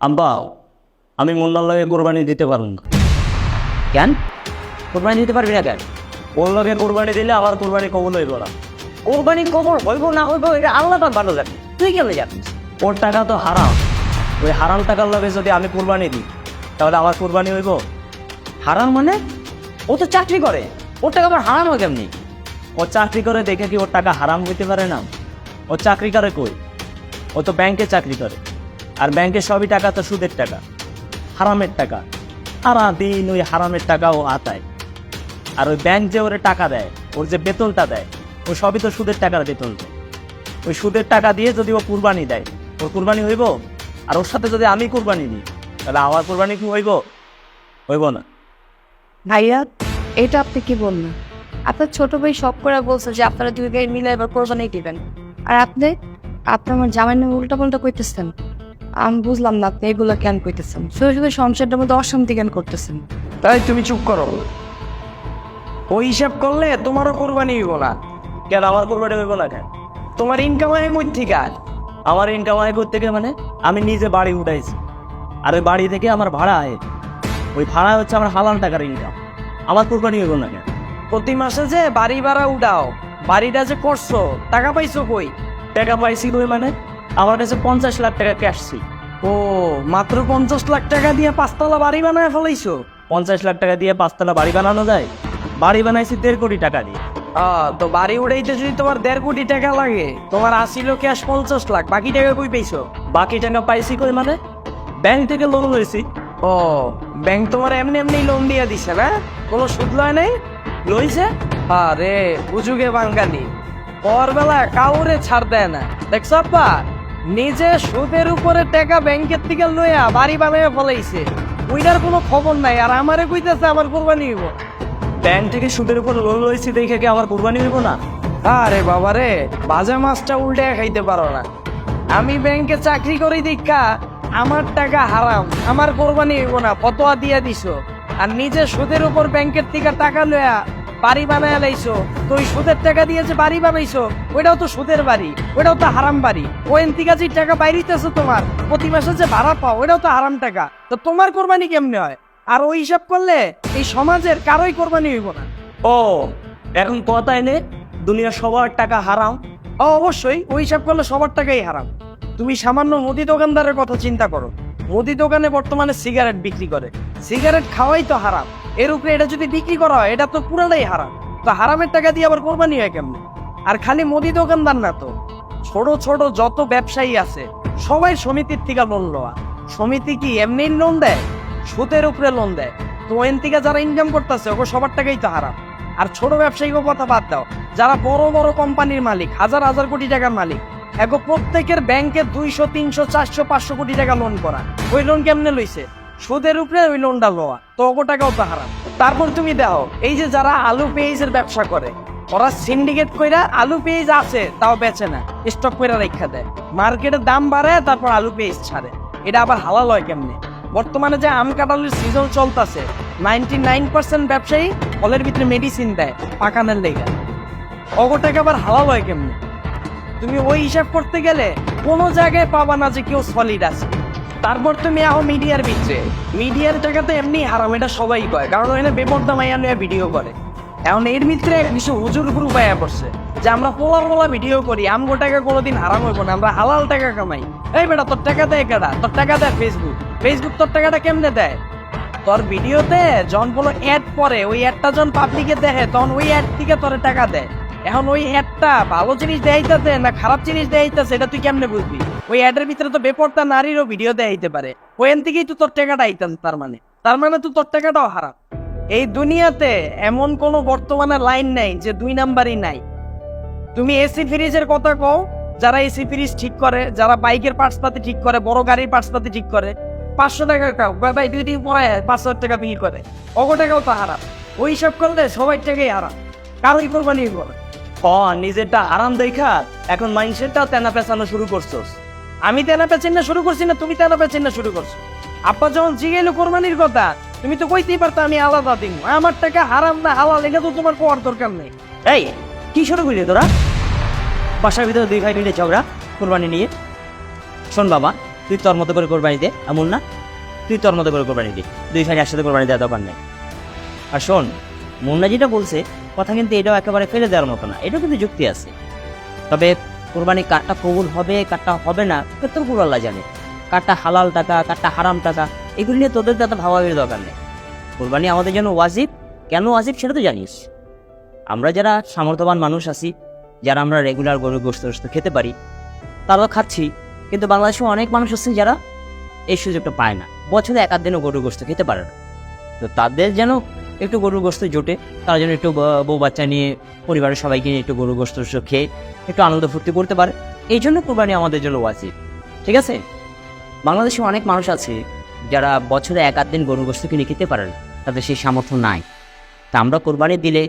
আব্বা আমি মোল্লার লাগে কোরবানি দিতে পারব না। কেন? কোরবানি দিতে পারবি না কেন? ওর লগে কোরবানি দিলে আবার কোরবানি কবল হইব না। কোরবানি কবর হইব না হইব এটা আল্লাহ পাক ভালো জানে। তুই কেন জানিস? ওর টাকা তো হারাম। ওই হারাম টাকার লগে যদি আমি কোরবানি দিই তাহলে আবার কোরবানি হইব? হারাম মানে? ও তো চাকরি করে। ওর টাকা আবার হারাম হয় কেমনি? ও চাকরি করে দেখে কি ওর টাকা হারাম হইতে পারে না? ও চাকরি করে কই? ও তো ব্যাংকে চাকরি করে। আর ব্যাংকের সবই টাকা, তো সুদের টাকা, হারামের টাকা। সারা দিন ওই হারামের টাকা ও আতায়। আর ওই ব্যাংক যে ওরে টাকা দেয়, ওর যে বেতনটা দেয়, ও সবই তো সুদের টাকার বেতন দেয়। ওই সুদের টাকা দিয়ে যদি ও কুরবানি দেয়, ওর কুরবানি হইব? আর ওর সাথে যদি আমি কুরবানি দিই তাহলে আমার কুরবানি কি হইব? হইব না। ভাইয়া, এটা আপনি কি বললেন? আপনার ছোট ভাই সব করে বলছে যে আপনারা দুই ভাই মিলে এবার কোরবানি দিবেন। আর আপনি আপনি আমার উল্টা পাল্টা কইতেছেন। আমি বুঝলাম না আপনি এগুলো কেন কইতেছেন? শুধু শুধু সংসারটার মধ্যে অশান্তি কেন করতেছেন? তাই তুমি চুপ করো। ওই হিসাব করলে তোমারও কোরবানি হইব না। কেন আমার কোরবানি হইব না কেন? তোমার ইনকাম হয় কই থেকে আমার ইনকাম আয় করতে গিয়ে মানে? আমি নিজে বাড়ি উঠাইছি। আর ওই বাড়ি থেকে আমার ভাড়া আয় ওই ভাড়া হচ্ছে আমার হালাল টাকার ইনকাম আমার কোরবানি হইব না কেন? প্রতি মাসে যে বাড়ি ভাড়া উঠাও, বাড়িটা যে করছ, টাকা পাইছো কই? টাকা পাইছি কই মানে? আমার কাছে পঞ্চাশ লাখ টাকা ক্যাশ ছিল। ও মাত্র পঞ্চাশ লাখ টাকা দিয়ে পাঁচতলা বাড়ি বানায় ফেলাইছো? পঞ্চাশ লাখ টাকা দিয়ে পাঁচতলা বাড়ি বানানো যায়? বাড়ি বানাইছি দেড় কোটি টাকা দিয়ে। তো বাড়ি উড়াইতে যদি তোমার দেড় কোটি টাকা লাগে তোমার আসিল ক্যাশ পঞ্চাশ লাখ বাকি টাকা কই পাইছো? বাকি টাকা পাইছি কই মানে? ব্যাংক থেকে লোন লইছি। ও ব্যাংক তোমার এমনি এমনি লোন দিয়ে দিছে না? কোনো সুদ লয় নাই? লইছে? আরে বুঝুগে বাঙালি। পর বেলা কাউরে ছাড় দেয় না। দেখছ আপা নিজে সুদের উপরে টাকা ব্যাংকের থেকে লইয়া বাড়ি বানাইয়া ফলাইছে। ওইটার কোনো খবর নাই আর আমারে কইতেছে আমার কোরবানি হইব। ব্যাংক থেকে সুদের উপর লোন লইছি দেখে কি আমার কোরবানি হইব না? আরে বাবা রে বাজে মাছটা উল্টে খাইতে পারো না। আমি ব্যাংকে চাকরি করি দীক্ষা আমার টাকা হারাম আমার কোরবানি হইব না ফতোয়া দিয়া দিছো। আর নিজে সুদের উপর ব্যাংকের থেকে টাকা লয়া বাড়ি বানায় লাইছো। তো ওই সুদের টাকা দিয়ে যে বাড়ি বানাইছো ওইটাও তো সুদের বাড়ি ওইটাও তো হারাম বাড়ি। ও যে টাকা বাইরিতেছো তোমার প্রতি মাসে যে ভাড়া পাও ওইটাও তো হারাম টাকা। তো তোমার কোরবানি কেমনে হয়? আর ওই হিসাব করলে এই সমাজের কারোই কোরবানি হইব না। ও এখন কথায় নে দুনিয়া সবার টাকা হারাম। ও, অবশ্যই ওই হিসাব করলে সবার টাকাই হারাম। তুমি সামান্য মুদি দোকানদারের কথা চিন্তা করো। মুদি দোকানে বর্তমানে সিগারেট বিক্রি করে। সিগারেট খাওয়াই তো হারাম। এর উপরে এটা যদি বিক্রি করা হয়, এটা তো পুরাটাই হারাম। তো হারামের টাকা দিয়ে আবার কোরবানি হয় কেমনে? আর খালি মুদি দোকানদার না তো। ছোট ছোট যত ব্যবসায়ী আছে, সবাই সমিতির থেকে লোন লওয়া। সমিতি কি এমনি লোন দেয়? সুদের উপরে লোন দেয়। তো এন থেকে যারা ইনকাম করতেছে ওকে সবার টাকাই তো হারাম। আর ছোট ব্যবসায়ীকে কথা বাদ দাও, যারা বড় বড় কোম্পানির মালিক, হাজার হাজার কোটি টাকার মালিক এখন প্রত্যেকের ব্যাংকে দুইশো, তিনশো, চারশো, পাঁচশো কোটি টাকা লোন করা। ওই লোন কেমনে লইছে? সুদের উপরে ওই লোনটা লওয়া। তো ওগো টাকাও তো হারাম। তারপর তুমি দাও এই যে যারা আলু পেঁয়াজের ব্যবসা করে, ওরা সিন্ডিকেট কইরা আলু পেঁয়াজ আছে, তাও বেচে না। স্টক কইরা রেখা দেয়। মার্কেটের দাম বাড়ায়, তারপর আলু পেঁয়াজ ছাড়ে। এটা আবার হালাল হয় কেমনে? বর্তমানে যে আম কাঁঠালের সিজন চলতেছে নাইনটি নাইন পার্সেন্ট ব্যবসায়ী ফলের ভিতরে মেডিসিন দেয় পাকানের লেগে। অগটাকে আবার হালাল হয় কেমনে? তুমি ওই হিসাব করতে গেলে কোনো জায়গায় পাবা না যে কেউ সলিড আছে। তারপর তুমি আহো মিডিয়ার ভিতরে মিডিয়ার টাকাতে এমনি হারাম, এটা সবাই কয়। কারণ এখানে বেপর্দা মাইয়া নিয়ে ভিডিও করে। এখন এর ভিতরে কিছু হুজুর গ্রুপ আয়া পড়ছে, যে আমরা পোলা পোলা ভিডিও করি, আমগো টাকা কোনোদিন হারাম হইব না, আমরা হালাল টাকা কামাই। এই বেটা, তোর টাকা দেয় কেডা? তোর টাকা দেয় ফেসবুক ফেসবুক তোর টাকাটা কেমনে দেয়? তোর ভিডিওতে যখন কোনো অ্যাড পরে ওই অ্যাডটা যখন পাবলিকে দেখে, তখন ওই অ্যাড থেকে তোর টাকা দেয়। এখন ওই অ্যাডটা ভালো জিনিস দেখাইতেছে না খারাপ জিনিস দেখাইতেছে এটা তুই কেমনে বুঝবি? ওই অ্যাডের ভিতরে তো বেপরটা নারীরও ভিডিও দেখাইতে পারে। ওইখান থেকেই তো তোর টাকাটা আইতেন তার মানে। তার মানে তো তোর টাকাটাও হারাপ এই দুনিয়াতে এমন কোনো বর্তমানে লাইন নাই যে দুই নাম্বারই নাই। তুমি এসি ফ্রিজের কথা কও, যারা এসি ফ্রিজ ঠিক করে, যারা বাইকের পার্টস পাতি ঠিক করে, বড় গাড়ির পার্টস পাতি ঠিক করে, পাঁচশো টাকা ভাই, দুই দিন পরে পাঁচ হাজার টাকা বিক্রি করে। অগো টাকাও তো হারাম। ওই সব করলে সবাই টাকাই হারাম। কারোই কোরবানি করে নিজেরটা আরাম দেখা এখন মাইন্ডসেটটা তেনা পেঁচানো শুরু করছোস। আমি তেনা পেছেন না শুরু করছি না, তুমি তেনা পেছেন না শুরু করছ। আব্বা যখন জিগেলো কোরবানির কথা, তুমি তো কইতেই পারতো আমি আলাদা দিন। আমার টাকা হারাম না হালাল, এটা তো তোমার কোয়ার দরকার নেই। এই, কি শুরু করলি তোরা? বাসার ভিতরে দুই ভাই মিলে ঝগড়া কোরবানি নিয়ে। শোন বাবা, তুই তোর মতো করে কোরবানি দে, এমন না। তুই তোর মতো করে কোরবানি দে। দুই ভাই একসাথে কোরবানি দেওয়ার দরকার নেই। আর শোন মুন্না যেটা বলছে, কথা কিন্তু এটাও একেবারে ফেলে দেওয়ার মতো না। এটাও কিন্তু যুক্তি আছে। তবে কোরবানি কারটা কবুল হবে কারটা হবে না তোর পুরো আল্লাহ জানে। কারটা হালাল টাকা কারটা হারাম টাকা, এগুলি নিয়ে তোদের দাদা ভাবাবের দরকার নেই। কোরবানি আমাদের জন্য ওয়াজিব। কেন ওয়াজিব সেটা তো জানিস। আমরা যারা সামর্থ্যবান মানুষ আছি, যারা আমরা রেগুলার গরু গোস্ত খেতে পারি, তারাও খাচ্ছি। কিন্তু বাংলাদেশে অনেক মানুষ আছে যারা এই সুযোগটা পায় না। বছরে এক দিনও গরু গোস্ত খেতে পারে না। তো তাদের যেন একটু গরুর গোস্ত জোটে, তারা যেন একটু বউ বাচ্চা নিয়ে পরিবারের সবাইকে নিয়ে একটু গরু গোস্ত খেয়ে একটু আনন্দ ফুর্তি করতে পারে। এই জন্য কোরবানি আমাদের জন্য ওয়াজিব। ঠিক আছে? বাংলাদেশে অনেক মানুষ আছে যারা বছরে এক আধ দিন গরু গোস্ত কিনে খেতে পারে না। তাদের সেই সামর্থ্য নাই। তা আমরা কোরবানি দিলে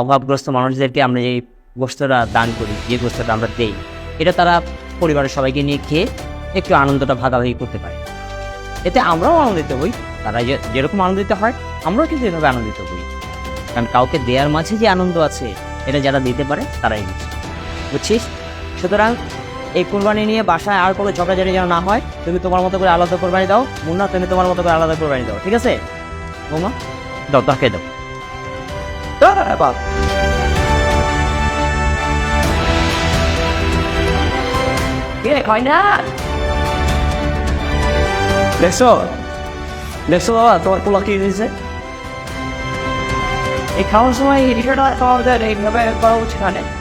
অভাবগ্রস্ত মানুষদেরকে আমরা এই গোস্তটা দান করি, যে গোস্তটা আমরা দেই, এটা তারা পরিবারের সবাইকে নিয়ে খেয়ে একটু আনন্দটা ভাগাভাগি করতে পারে। এতে আমরাও আনন্দিত হই তারা যেরকম আনন্দিত হয় আমরাও কিন্তু এভাবে আনন্দিত হই কারণ কাউকে দেওয়ার মাঝে যে আনন্দ আছে, এটা যারা দিতে পারে, তারাই বুঝে বুঝছিস? সুতরাং এই কোরবানি নিয়ে বাসায় আর কোনো ঝগড়াঝাড়ি যেন না হয়, তুমি তোমার মতো করে আলাদা কোরবানি দাও, মুন্না, তুমি তোমার মতো করে আলাদা কোরবানি দাও, ঠিক আছে? বৌমা, দাও, তাকে দাও। বাবা, তোমার পোলা কি হয়েছে? E kalsma 20 saat sonra döneyim ya ben bavul çıkarım.